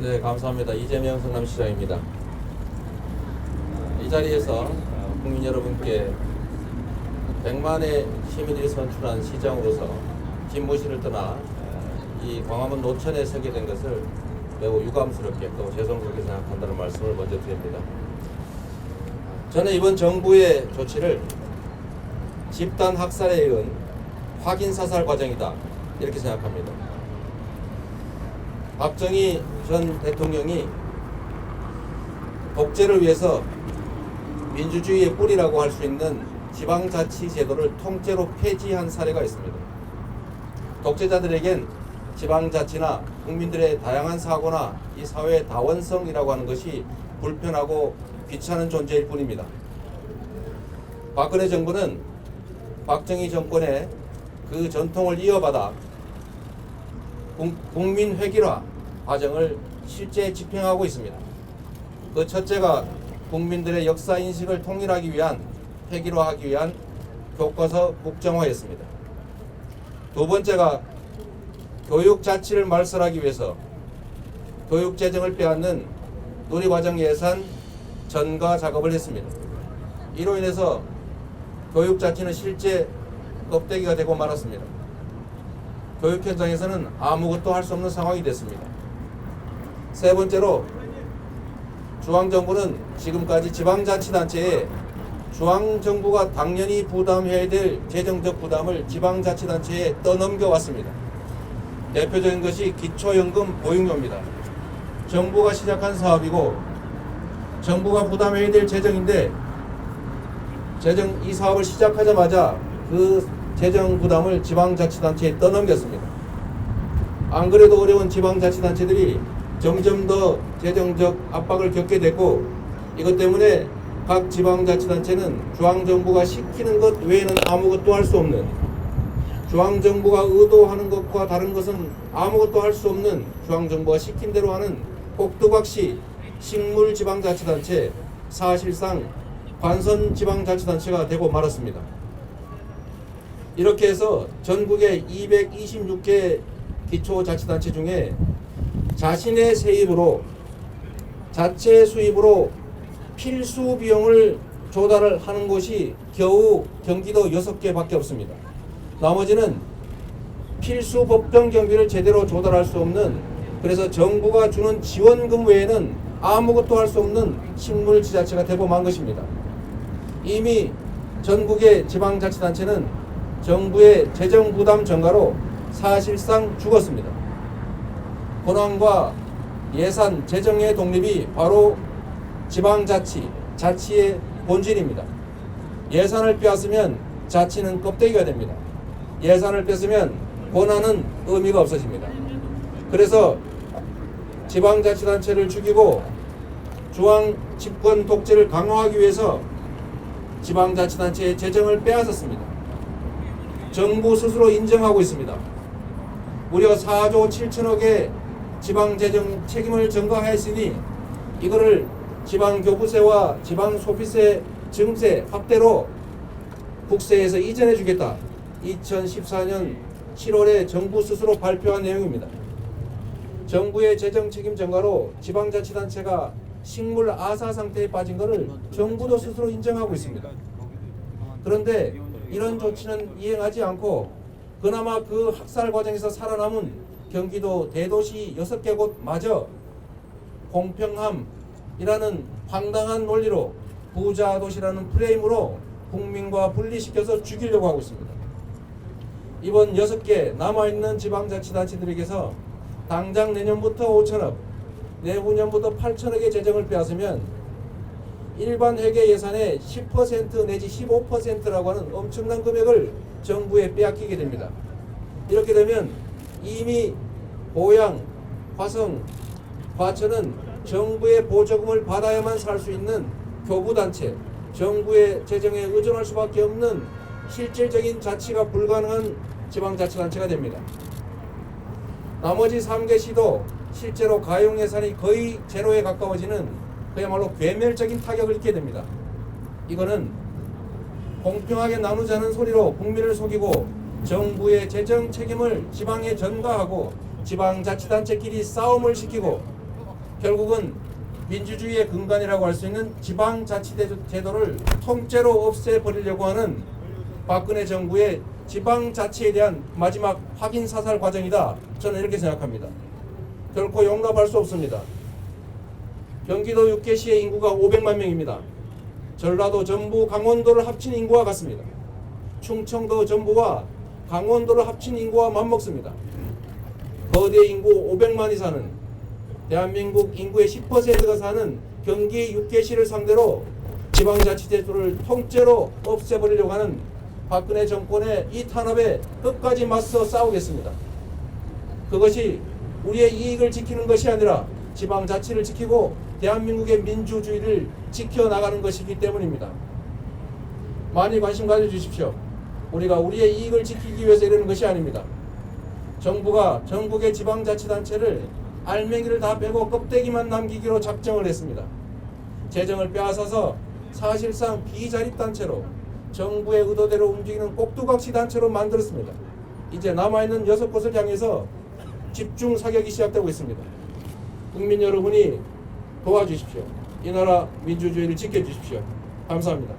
네, 감사합니다. 이재명 성남시장입니다. 이 자리에서 국민 여러분께 100만의 시민들이 선출한 시장으로서 집무실을 떠나 이 광화문 노천에 서게 된 것을 매우 유감스럽게 또 죄송스럽게 생각한다는 말씀을 먼저 드립니다. 저는 이번 정부의 조치를 집단 학살에 의한 확인 사살 과정이다 이렇게 생각합니다. 박정희 전 대통령이 독재를 위해서 민주주의의 뿌리라고 할 수 있는 지방자치 제도를 통째로 폐지한 사례가 있습니다. 독재자들에겐 지방자치나 국민들의 다양한 사고나 이 사회의 다원성이라고 하는 것이 불편하고 귀찮은 존재일 뿐입니다. 박근혜 정부는 박정희 정권의 그 전통을 이어받아 국- 국민 회기화 과정을 실제 집행하고 있습니다. 그 첫째가 국민들의 역사 인식을 통일하기 위한 회기화하기 위한 교과서 국정화였습니다. 두 번째가 교육 자치를 말살하기 위해서 교육 재정을 빼앗는 누리과정 예산 전가 작업을 했습니다. 이로 인해서 교육 자치는 실제 껍데기가 되고 말았습니다. 교육 현장에서는 아무것도 할 수 없는 상황이 됐습니다. 세 번째로 중앙정부는 지금까지 지방자치단체에 중앙정부가 당연히 부담해야 될 재정적 부담을 지방자치단체에 떠넘겨 왔습니다. 대표적인 것이 기초연금 보육료입니다. 정부가 시작한 사업이고 정부가 부담해야 될 재정인데 재정 이 사업을 시작하자마자 그 재정 부담을 지방자치단체에 떠넘겼습니다. 안 그래도 어려운 지방자치단체들이 점점 더 재정적 압박을 겪게 됐고 이것 때문에 각 지방자치단체는 중앙정부가 시키는 것 외에는 아무것도 할 수 없는 중앙정부가 의도하는 것과 다른 것은 아무것도 할 수 없는 중앙정부가 시킨 대로 하는 꼭두각시 식물지방자치단체 사실상 관선지방자치단체가 되고 말았습니다. 이렇게 해서 전국의 226개 기초자치단체 중에 자신의 세입으로 자체 수입으로 필수 비용을 조달을 하는 곳이 겨우 경기도 6개밖에 없습니다. 나머지는 필수 법정 경비를 제대로 조달할 수 없는 그래서 정부가 주는 지원금 외에는 아무것도 할 수 없는 식물 지자체가 만 것입니다. 이미 전국의 지방자치단체는 정부의 재정 부담 증가로 사실상 죽었습니다. 권한과 예산 재정의 독립이 바로 지방자치, 자치의 본질입니다. 예산을 빼앗으면 자치는 껍데기가 됩니다. 예산을 뺏으면 권한은 의미가 없어집니다. 그래서 지방자치단체를 죽이고 중앙 집권 독재를 강화하기 위해서 지방자치단체의 재정을 빼앗았습니다. 정부 스스로 인정하고 있습니다. 무려 4조 7천억의 지방재정 책임을 전가하였으니 이거를 지방교부세와 지방소비세 증세 확대로 국세에서 이전해 주겠다. 2014년 7월에 정부 스스로 발표한 내용입니다. 정부의 재정 책임 전가로 지방자치단체가 식물 아사 상태에 빠진 것을 정부도 스스로 인정하고 있습니다. 그런데 이런 조치는 이행하지 않고 그나마 그 학살 과정에서 살아남은 경기도 대도시 6개 곳마저 공평함이라는 황당한 논리로 부자 도시라는 프레임으로 국민과 분리시켜서 죽이려고 하고 있습니다. 이번 6개 남아있는 지방자치단체들에게서 당장 내년부터 5천억, 내후년부터 8천억의 재정을 빼앗으면 일반 회계 예산의 10% 내지 15%라고 하는 엄청난 금액을 정부에 빼앗기게 됩니다. 이렇게 되면 이미 보양, 화성, 과천은 정부의 보조금을 받아야만 살 수 있는 교부단체, 정부의 재정에 의존할 수밖에 없는 실질적인 자치가 불가능한 지방자치단체가 됩니다. 나머지 3개 시도 실제로 가용 예산이 거의 제로에 가까워지는 그야말로 괴멸적인 타격을 입게 됩니다. 이거는 공평하게 나누자는 소리로 국민을 속이고 정부의 재정 책임을 지방에 전가하고 지방자치단체끼리 싸움을 시키고 결국은 민주주의의 근간이라고 할 수 있는 지방자치제도를 통째로 없애버리려고 하는 박근혜 정부의 지방자치에 대한 마지막 확인 사살 과정이다. 저는 이렇게 생각합니다. 결코 용납할 수 없습니다. 경기도 육계시의 인구가 500만 명입니다. 전라도, 전부, 강원도를 합친 인구와 같습니다. 충청도, 전부와 강원도를 합친 인구와 맞먹습니다. 거대 인구 500만이 사는 대한민국 인구의 10%가 사는 경기 육계시를 상대로 지방자치제도를 통째로 없애버리려고 하는 박근혜 정권의 이 탄압에 끝까지 맞서 싸우겠습니다. 그것이 우리의 이익을 지키는 것이 아니라 지방자치를 지키고 대한민국의 민주주의를 지켜나가는 것이기 때문입니다. 많이 관심 가져주십시오. 우리가 우리의 이익을 지키기 위해서 이러는 것이 아닙니다. 정부가 전국의 지방자치단체를 알맹이를 다 빼고 껍데기만 남기기로 작정을 했습니다. 재정을 빼앗아서 사실상 비자립단체로 정부의 의도대로 움직이는 꼭두각시 단체로 만들었습니다. 이제 남아있는 여섯 곳을 향해서 집중 사격이 시작되고 있습니다. 국민 여러분이 도와주십시오. 이 나라 민주주의를 지켜주십시오. 감사합니다.